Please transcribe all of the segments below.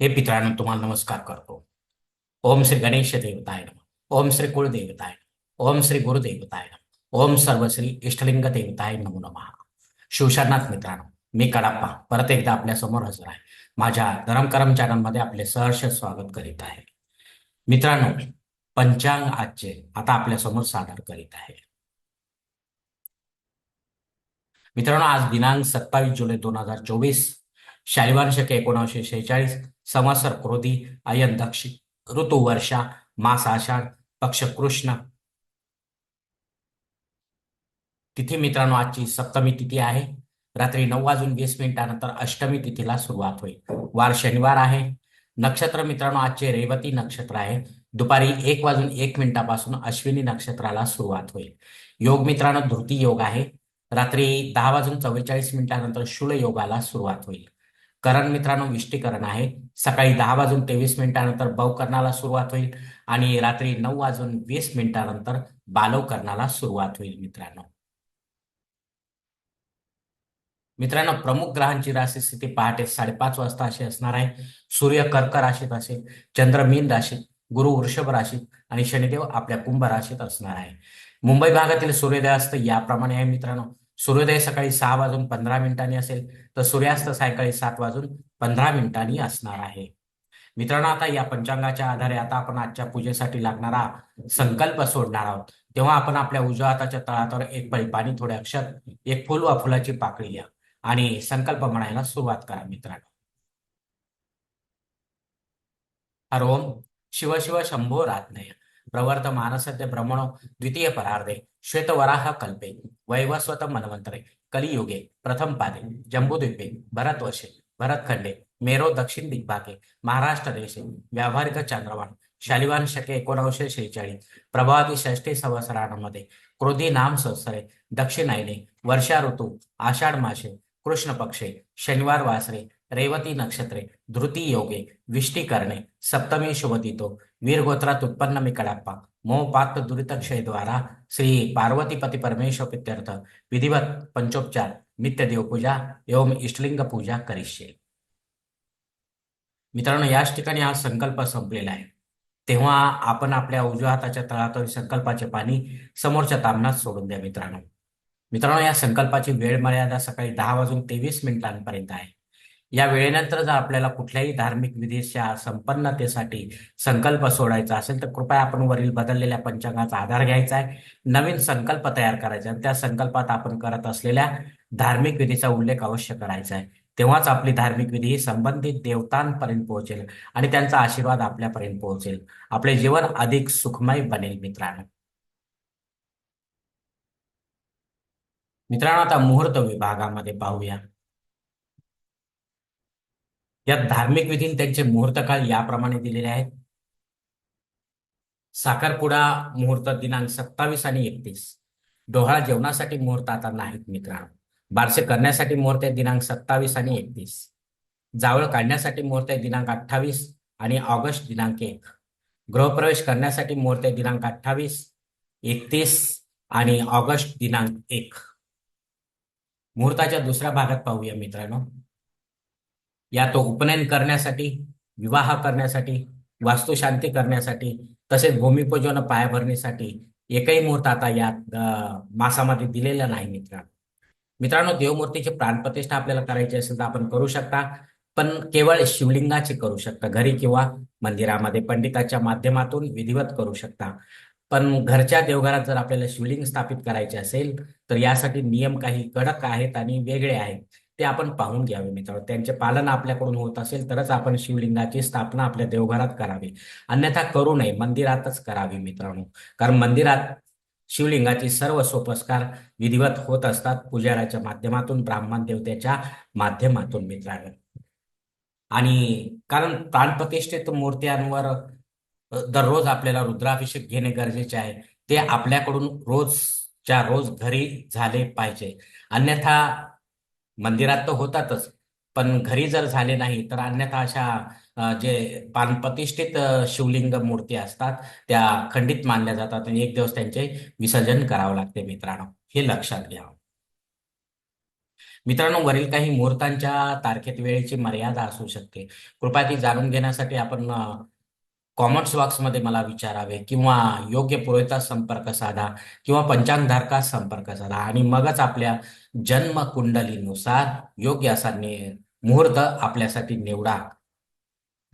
हे पितरांनो तुम्हाला नमस्कार करतो. ओम श्री गणेश देवताय नम. ओम श्री कुळदेवताय ओम श्री गुरुदेवताय नम. ओम सर्वश्री इष्टलिंग देवताय नमो नमः. शिवशरनाथ मित्रांनो मी कडाप्पा परत एकदा आपल्यासमोर हजर आहे. माझ्या धरमकरम चॅनलमध्ये आपले सहर्ष स्वागत करीत आहे. मित्रांनो पंचांग आजचे आता आपल्यासमोर सादर करीत आहे. मित्रांनो आज दिनांक सत्तावीस जुलै दोन हजार चोवीस शालिवान शके एकोणीसशे शेहेचाळीस संवत्सर क्रोधी अयन दक्ष ऋतू वर्षा मास आषाढ पक्ष कृष्ण. तिथी मित्रांनो आजची सप्तमी तिथी आहे. रात्री नऊ वाजून वीस मिनिटानंतर अष्टमी तिथीला सुरुवात होईल. वार शनिवार आहे. नक्षत्र मित्रांनो आजचे रेवती नक्षत्र आहे. दुपारी एक वाजून एक मिनिटापासून अश्विनी नक्षत्राला सुरुवात होईल. योग मित्रांनो धृती योग आहे. रात्री दहा वाजून चव्वेचाळीस मिनिटानंतर शुल योगाला सुरुवात होईल. करण मित्रांनो विष्टीकरण आहे. सकाळी दहा वाजून तेवीस मिनिटानंतर बवकरणाला सुरुवात होईल आणि रात्री नऊ वाजून वीस मिनिटानंतर बालवकरणाला सुरुवात होईल मित्रांनो. मित्रांनो प्रमुख ग्रहांची राशी स्थिती पहाटे साडेपाच वाजता अशी असणार आहे. सूर्य कर्क राशीत असेल चंद्र मीन राशीत गुरु वृषभ राशीत आणि शनिदेव आपल्या कुंभ राशीत असणार आहे. मुंबई भागातील सूर्योदयास्त याप्रमाणे आहे मित्रांनो. सूर्योदय सकाळी सहा वाजून पंधरा मिनिटांनी असेल तर सूर्यास्त सायंकाळी सात वाजून पंधरा मिनिटांनी असणार आहे. मित्रांनो आता या पंचांगाच्या आधारे आता आपण आजच्या पूजेसाठी लागणारा संकल्प सोडणार आहोत. तेव्हा आपण आपल्या उजव्या हाताच्या तळावर एक पळी पाणी थोडे अक्षर एक फुल वा फुलाची पाकळी घ्या आणि संकल्प म्हणायला सुरुवात करा मित्रांनो. हरोम शिव शिव शंभो रात्नय प्रवर्त मानसद्य ब्रह्मणो द्वितीय परार्धे श्वेतवराह कल्पे वैवस्वत मनवंतरे कलियुगे प्रथम पादे जम्बूद्वीपे भरतवर्षे भरतखंडे मेरो दक्षिण दिग्भागे महाराष्ट्र देशे व्यावहारिक चांद्रवाण शालिवान शके एकोणीसशे शेहेचाळीस प्रभावी षष्टी संवत्सरामध्ये क्रोधी नाम संवत्सरे दक्षिणायने वर्षा ऋतू आषाढ मासे कृष्ण पक्षे शनिवार वासरे रेवती नक्षत्रे धृती योगे विष्टी करणे सप्तमी शुभतितो वीरगोत्रात उत्पन्न मी कडाप्पा मोह दुरितक्षयद्वारा श्री पार्वतीपती परमेश्वर पित्यर्थ विधिवत पंचोपचार नित्य देवपूजा एवं इष्टलिंग पूजा करिष्ये मित्रांनो याच ठिकाणी हा संकल्प संपलेला आहे तेव्हा आपण आपल्या उजव्या हाताच्या तळावर संकल्पाचे पाणी समोरच्या तामनात सोडून द्या मित्रांनो मित्रांनो या संकल्पाची वेळ मर्यादा सकाळी दहा वाजून तेवीस मिनिटांपर्यंत आहे या वेळेनंतर जर आपल्याला कुठल्याही धार्मिक विधीच्या संपन्नतेसाठी संकल्प सोडायचा असेल तर कृपया आपण वरील बदललेल्या पंचांगाचा आधार घ्यायचा आहे. नवीन संकल्प तयार करायचा आणि त्या संकल्पात आपण करत असलेल्या धार्मिक विधीचा उल्लेख अवश्य करायचा आहे. तेव्हाच आपली धार्मिक विधी ही संबंधित देवतांपर्यंत पोहोचेल आणि त्यांचा आशीर्वाद आपल्यापर्यंत पोहोचेल. आपले जीवन अधिक सुखमय बनेल मित्रांनो. मित्रांनो आता मुहूर्त विभागामध्ये पाहूया. या धार्मिक विधीन त्यांचे मुहूर्त काळ याप्रमाणे दिलेले आहेत. साखरपुडा मुहूर्त दिनांक सत्तावीस आणि एकतीस. डोहाळा जेवणासाठी मुहूर्त आता नाहीत मित्रांनो. बारसे करण्यासाठी मुहूर्त आहे दिनांक सत्तावीस आणि एकतीस. जावळ काढण्यासाठी मुहूर्त आहे दिनांक अठ्ठावीस आणि ऑगस्ट दिनांक एक. गृहप्रवेश करण्यासाठी मुहूर्त आहे दिनांक अठ्ठावीस एकतीस आणि ऑगस्ट दिनांक एक. मुहूर्ताच्या दुसऱ्या भागात पाहूया मित्रांनो. या तो उपनयन करण्यासाठी विवाह करण्यासाठी वास्तुशांती करण्यासाठी तसेच भूमिपूजन पायाभरणीसाठी एकही मुहूर्त आता या मासामध्ये दिलेला नाही मित्रांनो. मित्रांनो देवमूर्तीची प्राणप्रतिष्ठा आपल्याला करायची असेल तर आपण करू शकता पण केवळ शिवलिंगाची करू शकता. घरी किंवा मंदिरामध्ये पंडिताच्या माध्यमातून विधिवत करू शकता. पण घरच्या देवघरात जर आपल्याला शिवलिंग स्थापित करायचे असेल तर यासाठी नियम काही कडक आहेत आणि वेगळे आहेत. ते आपण पाहून घ्यावे मित्रांनो. त्यांचे पालन आपल्याकडून होत असेल तरच आपण शिवलिंगाची स्थापना आपल्या देवघरात करावी. अन्यथा करू नये मंदिरातच करावी मित्रांनो. कारण मंदिरात शिवलिंगाची सर्व सोपस्कार विधिवत होत असतात पुजाऱ्याच्या माध्यमातून ब्राह्मण देवतेच्या माध्यमातून मित्रांनो. आणि कारण प्राणप्रतिष्ठित मूर्त्यांवर दररोज आपल्याला रुद्राभिषेक घेणे गरजेचे आहे. ते आपल्याकडून रोजच्या रोज घरी झाले पाहिजे. अन्यथा मंदिरात तर होतातच. पण घरी जर झाले नाही तर अन्यथा अशा जे पानप्रतिष्ठित शिवलिंग मूर्ती असतात त्या खंडित मानल्या जातात आणि एक दिवस त्यांचे विसर्जन करावं लागते मित्रांनो. हे लक्षात घ्या. मित्रांनो वरील काही मुहूर्तांच्या तारखेत वेळेची मर्यादा असू शकते. कृपया ती जाणून घेण्यासाठी आपण कॉमेंट्स बॉक्समध्ये मला विचारावे किंवा योग्य पुरोहिता संपर्क साधा किंवा पंचांगधारकास संपर्क साधा आणि मगच आपल्या जन्म कुंडलीनुसार योग्य असा नि- मुहूर्त आपल्यासाठी निवडा.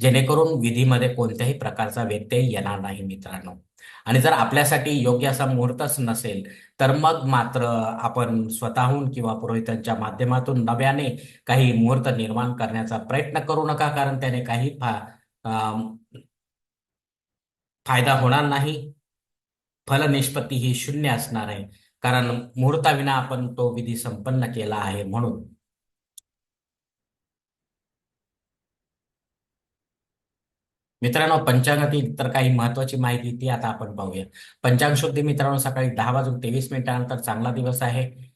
जेणेकरून विधीमध्ये कोणत्याही प्रकारचा व्यत्यय येणार नाही मित्रांनो. आणि जर आपल्यासाठी योग्य असा मुहूर्तच नसेल तर मग मात्र आपण स्वतःहून किंवा पुरोहितांच्या माध्यमातून नव्याने काही मुहूर्त निर्माण करण्याचा प्रयत्न करू नका कारण त्याने काही फा फायदा होणार नाही. फलनिष्पत्ती ही शून्य असणार आहे. कारण मुहूर्ताविना आपण तो विधी संपन्न केला आहे म्हणून. मित्रांनो पंचांगातील तर काही महत्वाची माहिती ती आता आपण पाहूया पंचांग शुद्धी मित्रांनो सकाळी दहा वाजून तेवीस मिनिटानंतर चांगला दिवस आहे.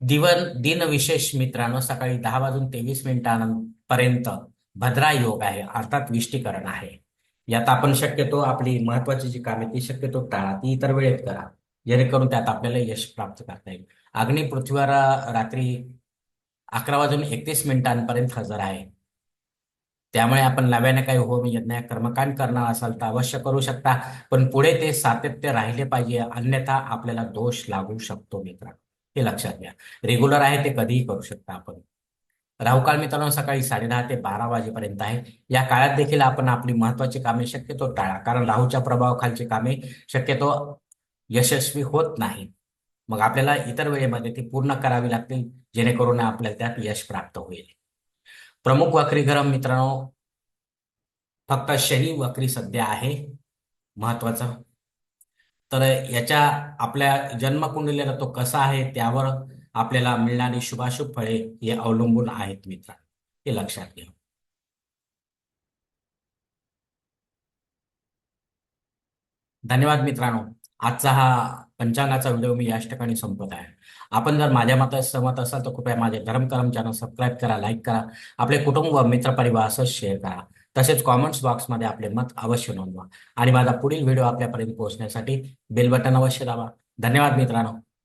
दिवन दिन विशेष मित्रांनो सकाळी दहा वाजून तेवीस मिनिटांपर्यंत भद्रा योग आहे. अर्थात विष्टीकरण आहे. यात आपण शक्यतो आपली महत्वाची जी कामे ती शक्यतो टाळा ती इतर वेळेत करा. जेणेकरून त्यात आपल्याला यश प्राप्त करता येईल. अग्नी पृथ्वीवर रात्री अकरा वाजून एकतीस मिनिटांपर्यंत हजर आहे. त्यामुळे आपण नव्याने काही होम यज्ञ कर्मकांड करणार असाल तर अवश्य करू शकता. पण पुढे ते सातत्य राहिले पाहिजे अन्यथा आपल्याला दोष लागू शकतो मित्र. हे लक्षात घ्या. रेग्युलर आहे ते कधीही करू शकता आपण. राहुकाळ मित्रांनो सकाळी साडेदहा ते बारा वाजेपर्यंत आहे. या काळात देखील आपण आपली महत्वाची कामे शक्यतो टाळा. कारण राहूच्या प्रभावाखालची कामे शक्यतो यशस्वी होत नाही. मग आपल्याला इतर वेळेमध्ये ती पूर्ण करावी लागतील जेणेकरून आपल्याला त्यात यश प्राप्त होईल. प्रमुख वक्री ग्रह मित्रांनो फक्त शनी वक्री सध्या आहे. महत्वाचं तर याच्या आपल्या जन्मकुंडलीला तो कसा आहे त्यावर आपल्याला मिळणारी शुभाशुभ फळे हे अवलंबून आहेत मित्र हे लक्षात घ्या. धन्यवाद मित्रांनो. आजचा हा पंचांगाचा व्हिडिओ मी याच ठिकाणी संपत आहे. आपण जर माझ्या मता सहमत असाल तर कृपया माझे धर्मकरम चॅनल सबस्क्राईब करा लाईक करा. आपले कुटुंब व मित्रपरिवार असंच शेअर करा. तसेच कॉमेंट्स बॉक्समध्ये आपले मत अवश्य नोंदवा. आणि माझा पुढील व्हिडिओ आपल्यापर्यंत पोहोचण्यासाठी बेल बटन अवश्य दाबा. धन्यवाद मित्रांनो.